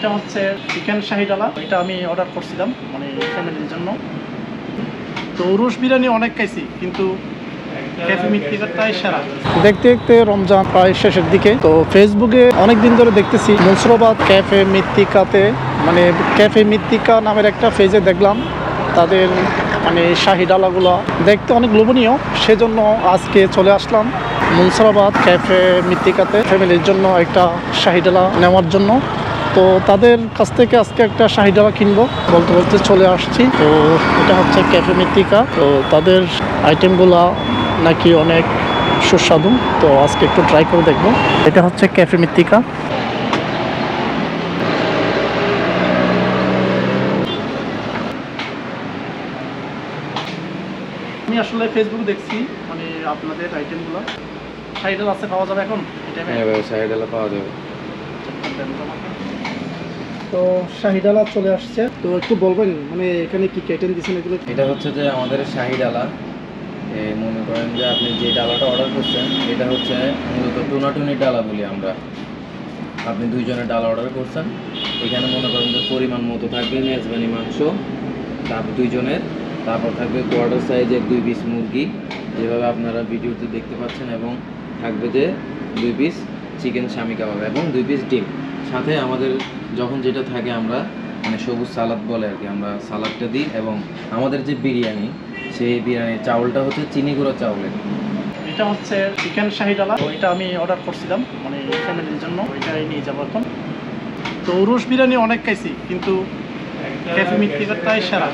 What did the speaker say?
এটা হচ্ছে চিকেন শাহি ডালা। এটা আমি অর্ডার করছিলাম মানে ফ্যামিলির জন্য। তো রুশ বিরিয়ানি অনেক খাইছি, কিন্তু দেখতে দেখতে রমজান প্রায় শেষের দিকে। তো ফেসবুকে অনেক দিন ধরে দেখতেছি মুসরাবাদ ক্যাফে মৃত্তিকাতে মানে ক্যাফে মৃত্তিকা নামের একটা পেজে দেখলাম, তাদের মানে শাহি ডালাগুলো। দেখতে অনেক লোভনীয়, সেজন্য আজকে চলে আসলাম মুনসরাবাদ ক্যাফে মৃত্তিকাতে, ফ্যামিলির জন্য একটা শাহি ডালা নেওয়ার জন্য। তো তাদের কাছ থেকে আজকে একটা শাহি ডালা কিনবো বলতে বলতে চলে আসছি। তো এটা হচ্ছে ক্যাফে মৃত্তিকা তো তাদের আইটেমগুলা নাকি অনেক সুস্বাদু। তো আজকে একটু ট্রাই করে দেখব। এটা হচ্ছে ক্যাফে মৃত্তিকা আমি আসলে ফেসবুক দেখছি মানে আপনাদের আইটেমগুলো শাহি ডালা আছে পাওয়া যাবে এখন? টাইমে হ্যাঁ শাহি পাওয়া যাবে। তো শাহিডালা চলে আসছে। তো একটু বলবেন মানে এখানে কি কেটেন দিয়েছেন এগুলো? এটা হচ্ছে যে আমাদের শাহি ডালা এ, মনে করেন যে আপনি যে ডালাটা অর্ডার করছেন এটা হচ্ছে মূলত টুনাটুনি ডালা বলি আমরা। আপনি দুইজনের ডালা অর্ডার করছেন। এখানে মনে করেন যে পরিমাণ মতো থাকবে মেজবানি মাংস তারপর দুইজনের। তারপর থাকবে কোয়ার্টার সাইজের দুই পিস মুরগি যেভাবে আপনারা ভিডিওতে দেখতে পাচ্ছেন এবং থাকবে যে দুই পিস চিকেন স্বামী কাবাব এবং দুই পিস ডিম। সাথে আমাদের যখন যেটা থাকে আমরা মানে সবুজ সালাদ বলে আর কি আমরা সালাদটা দিই এবং আমাদের যে বিরিয়ানি সেই বিরিয়ানি চাউলটা হচ্ছে চিনি গুঁড়ো চাউলের এটা হচ্ছে চিকেন শাহিডালা তো এটা আমি অর্ডার করছিলাম মানে ফ্যামিলির জন্য। ওইটাই নিয়ে যাব এখন। তো রুশ বিরিয়ানি অনেক খাইছি কিন্তু ক্যাফে সেরা।